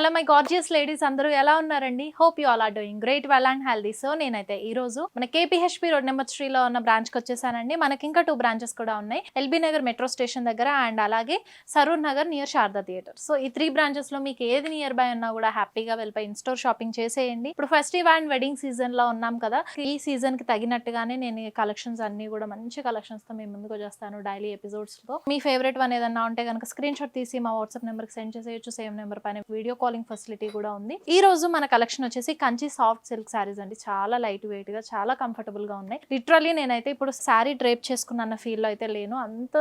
Hello my gorgeous ladies అందరూ ఎలా ఉన్నారండి? Hope you all are doing great well and healthy so నేనైతే ఈ రోజు మన కేపీహెచ్పి రోడ్ నెంబర్ త్రీలో ఉన్న బ్రాంచ్కి వచ్చేసానండి. మనకి ఇంకా టూ బ్రాంచెస్ కూడా ఉన్నాయి. ఎల్బీ నగర్ మెట్రో స్టేషన్ దగ్గర అండ్ అలాగే Saroor Nagar near Sharada theatre. So ఈ త్రీ బ్రాంచెస్లో మీకు ఏది నియర్ బై ఉన్నా కూడా హ్యాపీగా వెళ్ళిపోయి ఇన్ స్టోర్ షాపింగ్ చేసేయండి. ఇప్పుడు ఫెస్టివ్ అండ్ వెడ్డింగ్ సీజన్లో ఉన్నాం కదా ఈ సీజన్కి తగినట్టుగానే నేను కలెక్షన్స్ అన్ని కూడా మంచి కలెక్షన్స్తో మేము ముందుకు వచ్చేస్తాను డైలీ ఎపిసోడ్స్లో మీ ఫేవరెట్ వన్ ఏదన్నా ఉంటే కనుక స్క్రీన్ షాట్ తీసి మా వాట్సాప్ నెంబర్కి సెండ్ చేసేయచ్చు. సేమ్ నెంబర్ పైన వీడియో కాల్ కాలింగ్ ఫెసిలిటీ కూడా ఉంది. ఈ రోజు మన కలెక్షన్ వచ్చేసి కంచి సాఫ్ట్ సిల్క్ శారీస్ అండి. చాలా లైట్ వెయిట్గా చాలా కంఫర్టబుల్గా ఉన్నాయి. లిటరలీ నేనైతే ఇప్పుడు శారీ డ్రేప్ చేసుకున్న ఫీల్ అయితే లేను. అంత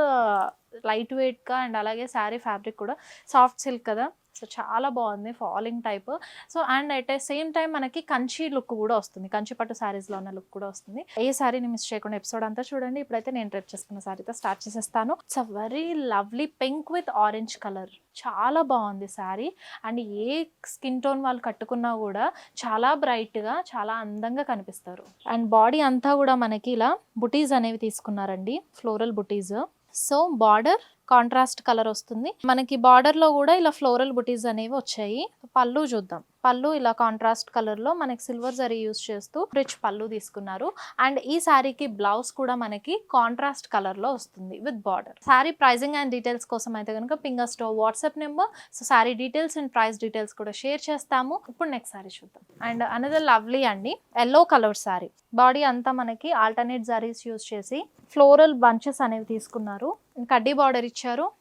లైట్ వెయిట్గా అండ్ అలాగే శారీ ఫ్యాబ్రిక్ కూడా సాఫ్ట్ సిల్క్ కదా. సో చాలా బాగుంది falling type. So and at same time మనకి కంచి లుక్ కూడా వస్తుంది. కంచి పట్టు sarees ఉన్న లుక్ కూడా వస్తుంది. ఏ శారీని మిస్ చేయకుండా ఎపిసోడ్ అంతా చూడండి. ఇప్పుడైతే నేను డ్రెప్ చేసుకున్న శారీతో స్టార్ట్ చేసేస్తాను. It's a very lovely pink with orange colour. చాలా బాగుంది శారీ. అండ్ ఏ స్కిన్ టోన్ వాళ్ళు కట్టుకున్నా కూడా చాలా బ్రైట్గా చాలా అందంగా కనిపిస్తారు. అండ్ బాడీ అంతా కూడా మనకి ఇలా బుటీస్ అనేవి తీసుకున్నారండి. ఫ్లోరల్ బుటీస్. సో బార్డర్ కాంట్రాస్ట్ కలర్ వస్తుంది. మనకి బార్డర్లో కూడా ఇలా ఫ్లోరల్ బుటీస్ అనేవి వచ్చాయి. పళ్ళు చూద్దాం. పళ్ళు ఇలా కాంట్రాస్ట్ కలర్లో మనకి సిల్వర్ జరీ యూస్ చేస్తూ రిచ్ పళ్ళు తీసుకున్నారు. అండ్ ఈ శారీకి బ్లౌజ్ కూడా మనకి కాంట్రాస్ట్ కలర్లో వస్తుంది with border sari pricing and details కోసం అయితే కనుక పింగర్ store WhatsApp number so sari details and price details కూడా షేర్ చేస్తాము. ఇప్పుడు నెక్స్ట్ శారీ చూద్దాం. అండ్ అనదర్ లవ్లీ అండి ఎల్లో కలర్ శారీ బాడీ అంతా మనకి ఆల్టర్నేట్ జరీస్ యూస్ చేసి ఫ్లోరల్ బంచెస్ అనేవి తీసుకున్నారు. కడ్డీ బార్డర్ ఇచ్చారు.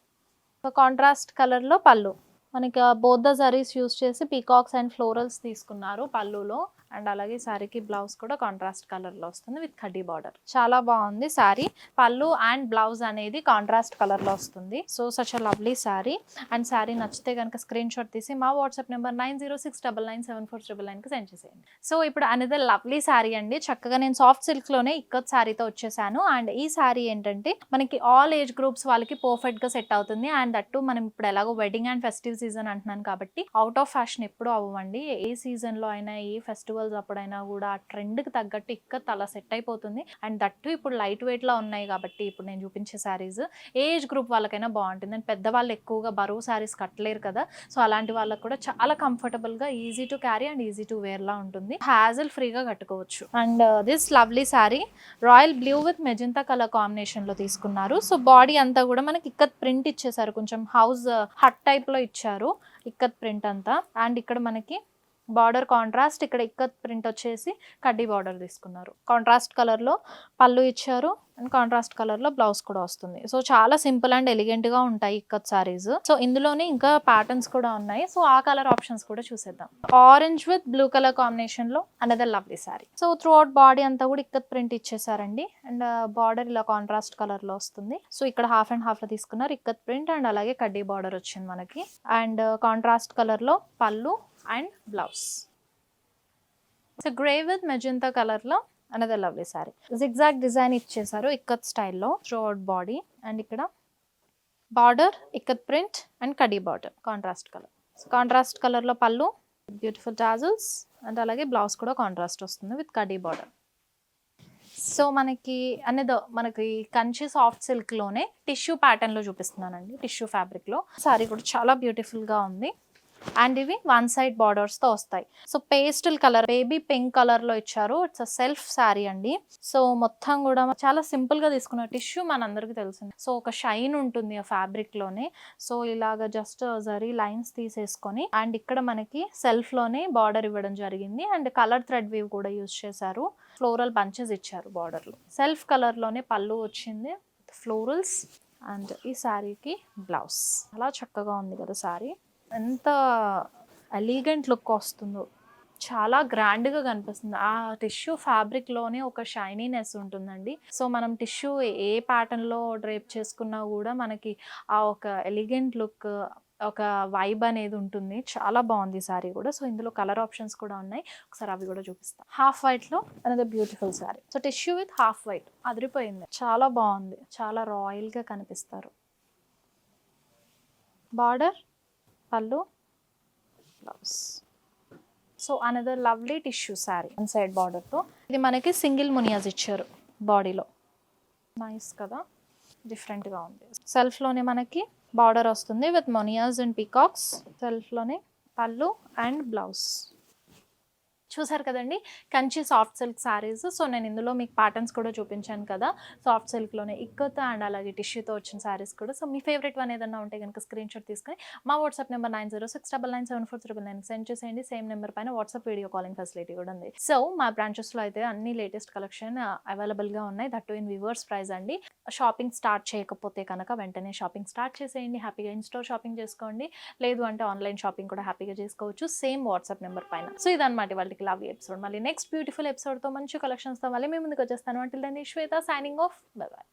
కాంట్రాస్ట్ కలర్లో పళ్ళు. మనకి బోద్ద జరీస్ యూస్ చేసి పీకాక్స్ అండ్ ఫ్లోరల్స్ తీసుకున్నారు పళ్ళులో. అండ్ అలాగే శారీకి బ్లౌజ్ కూడా కాంట్రాస్ట్ కలర్లో వస్తుంది విత్ కడ్డీ బార్డర్ చాలా బాగుంది శారీ పళ్ళు అండ్ బ్లౌజ్ అనేది కాంట్రాస్ట్ కలర్లో వస్తుంది. So such a lovely sari and sari నచ్చితే కనుక స్క్రీన్ షాట్ తీసి మా WhatsApp number nine zero six double nine seven four triple నైన్కి సెండ్ చేసేయండి. సో ఇప్పుడు అనేది లవ్లీ శారీ అండి. చక్కగా నేను సాఫ్ట్ సిల్క్లోనే ఇక్కత్ శారీతో వచ్చేసాను. అండ్ ఈ శారీ ఏంటంటే మనకి ఆల్ ఏజ్ గ్రూప్స్ వాళ్ళకి పర్ఫెక్ట్గా సెట్ అవుతుంది. అండ్ దట్టు మనం ఇప్పుడు ఎలాగో వెడ్డింగ్ అండ్ ఫెస్టివ్ సీజన్ అంటున్నాను కాబట్టి అవుట్ ఆఫ్ ఫ్యాషన్ ఎప్పుడు అవ్వండి ఏ సీజన్లో అయినా ఏ ఫెస్టివల్ ఫెస్టివల్స్ అప్పుడైనా కూడా ఆ ట్రెండ్కి తగ్గట్టు ఇక్కత్ అలా సెట్ అయిపోతుంది. అండ్ దట్టు ఇప్పుడు లైట్ వెయిట్లో ఉన్నాయి కాబట్టి ఇప్పుడు నేను చూపించే శారీస్ ఏజ్ గ్రూప్ వాళ్ళకైనా బాగుంటుంది. అండ్ పెద్దవాళ్ళు ఎక్కువగా బరువు శారీస్ కట్టలేరు కదా. సో అలాంటి వాళ్ళకి కూడా చాలా కంఫర్టబుల్గా easy to carry and easy to వేర్లా ఉంటుంది. హ్యాజిల్ ఫ్రీగా కట్టుకోవచ్చు. And this lovely sari royal blue with magenta colour కాంబినేషన్లో తీసుకున్నారు. సో బాడీ అంతా కూడా మనకి ఇక్కత్ ప్రింట్ ఇచ్చేసారు. కొంచెం హౌస్ uh, హట్ టైప్లో ఇచ్చారు. ఇక్కత్ ప్రింట్ అంతా. అండ్ ఇక్కడ మనకి బార్డర్ కాంట్రాస్ట్ ఇక్కడ ఇక్కత్ ప్రింట్ వచ్చేసి కడ్డీ బార్డర్ తీసుకున్నారు. కాంట్రాస్ట్ కలర్లో పళ్ళు ఇచ్చారు అండ్ కాంట్రాస్ట్ కలర్లో బ్లౌజ్ కూడా వస్తుంది. సో చాలా సింపుల్ అండ్ ఎలిగెంట్గా ఉంటాయి ఇక్కత్ సారీస్. సో ఇందులోనే ఇంకా ప్యాటర్న్స్ కూడా ఉన్నాయి. సో ఆ కలర్ ఆప్షన్స్ కూడా చూసేద్దాం. ఆరెంజ్ విత్ బ్లూ కలర్ కాంబినేషన్లో another lovely sari so throughout body అంతా కూడా ఇక్కత్ ప్రింట్ ఇచ్చేసారండి. అండ్ బార్డర్ ఇలా కాంట్రాస్ట్ కలర్లో వస్తుంది. సో ఇక్కడ హాఫ్ అండ్ హాఫ్లో తీసుకున్నారు ఇక్కత్ ప్రింట్ అండ్ అలాగే కడ్డీ బార్డర్ వచ్చింది మనకి. అండ్ కాంట్రాస్ట్ కలర్లో pallu and blouse. So grey with magenta కలర్లో another lovely sari zigzag design ఇచ్చేసారు ఇక్కత్ స్టైల్లో త్రూఅవుట్ బాడీ అండ్ ఇక్కడ బార్డర్ ఇక్కత్ ప్రింట్ అండ్ కడీ బార్డర్ కాంట్రాస్ట్ కలర్ కాంట్రాస్ట్ కలర్లో పళ్ళు బ్యూటిఫుల్ టాజల్స్ అండ్ అలాగే బ్లౌజ్ కూడా కాంట్రాస్ట్ వస్తుంది విత్ కడీ బార్డర్ సో మనకి అనేది మనకి కంచి సాఫ్ట్ సిల్క్లోనే టిష్యూ ప్యాటర్న్లో చూపిస్తున్నానండి టిష్యూ ఫ్యాబ్రిక్లో సారీ కూడా చాలా బ్యూటిఫుల్గా ఉంది. అండ్ ఇవి వన్ సైడ్ బార్డర్స్తో వస్తాయి. So pastel colour baby pink కలర్లో ఇచ్చారు. ఇట్స్ అ సెల్ఫ్ శారీ అండి. సో మొత్తం కూడా చాలా సింపుల్గా తీసుకున్న టిష్యూ మనందరికీ తెలిసింది. సో ఒక షైన్ ఉంటుంది ఆ ఫ్యాబ్రిక్లోనే సో ఇలాగ జస్ట్ జరీ లైన్స్ తీసేసుకొని అండ్ ఇక్కడ మనకి సెల్ఫ్లోనే బార్డర్ ఇవ్వడం జరిగింది. అండ్ కలర్ థ్రెడ్ వీవ్ కూడా యూజ్ చేశారు. ఫ్లోరల్ బంచెస్ ఇచ్చారు బార్డర్లో సెల్ఫ్ కలర్లోనే పళ్ళు వచ్చింది. ఫ్లోరల్స్ అండ్ ఈ శారీకి బ్లౌజ్ చాలా చక్కగా ఉంది కదా శారీ ఎంత ఎలిగెంట్ లుక్ వస్తుందో. చాలా గ్రాండ్గా కనిపిస్తుంది. ఆ టిష్యూ ఫ్యాబ్రిక్లోనే ఒక షైనీనెస్ ఉంటుందండి. సో మనం టిష్యూ ఏ ప్యాటర్న్లో డ్రేప్ చేసుకున్నా కూడా మనకి ఆ ఒక ఎలిగెంట్ లుక్ ఒక వైబ్ అనేది ఉంటుంది. చాలా బాగుంది సారీ కూడా. సో ఇందులో కలర్ ఆప్షన్స్ కూడా ఉన్నాయి. ఒకసారి అవి కూడా చూపిస్తాను హాఫ్ వైట్లో అనేది beautiful sari so tissue with half white అదిరిపోయింది. చాలా బాగుంది. చాలా రాయల్గా కనిపిస్తారు. Border pallu blouse so another lovely tissue sari one side బార్డర్తో ఇది మనకి సింగిల్ మునియాజ్ ఇచ్చారు బాడీలో. నైస్ కదా? డిఫరెంట్గా ఉంది. సెల్ఫ్లోనే మనకి బార్డర్ వస్తుంది విత్ మొనియాస్ అండ్ పీకాక్స్ సెల్ఫ్లోనే పళ్ళు అండ్ బ్లౌజ్ చూసారు కదండి? Kanchi soft silk saris so నేను ఇందులో మీకు ప్యాటర్న్స్ కూడా చూపించాను కదా? సాఫ్ట్ సిల్క్లోనే ఇక్కతో అండ్ అలాగే టిష్యూతో వచ్చిన శారీస్ కూడా. సో మీ ఫేవరెట్ వన్ ఏదన్నా ఉంటే కనుక స్క్రీన్ షాట్ తీసుకొని మా WhatsApp number nine zero six double nine seven four triple nine send చేసేయండి. సేమ్ నెంబర్ పైన వాట్సాప్ వీడియో కాలింగ్ ఫెసిలిటీ కూడా ఉంది. సో మా బ్రాంచెస్లో అయితే అన్ని లేటెస్ట్ కలెక్షన్ అవైలబుల్గా ఉన్నాయి. దట్ ఇన్ వివర్స్ ప్రైస్ అండి. షాపింగ్ స్టార్ట్ చేయకపోతే కనుక వెంటనే షాపింగ్ స్టార్ట్ చేసేయండి. హ్యాపీగా ఇన్ స్టోర్ షాపింగ్ చేసుకోండి. లేదు అంటే ఆన్లైన్ షాపింగ్ కూడా హ్యాపీగా చేసుకోవచ్చు. సేమ్ వాట్సాప్ నెంబర్ పైన. సో ఇదన్నమాట వాళ్ళకి లవ్ ఎపిసోడ్ మళ్ళీ నెక్స్ట్ బ్యూటిఫుల్ ఎపిసోడ్తో మంచి కలెక్షన్స్తో మళ్ళీ మీ ముందుకు వచ్చేస్తాను. అంటే దాన్ని Shweta signing off bye bye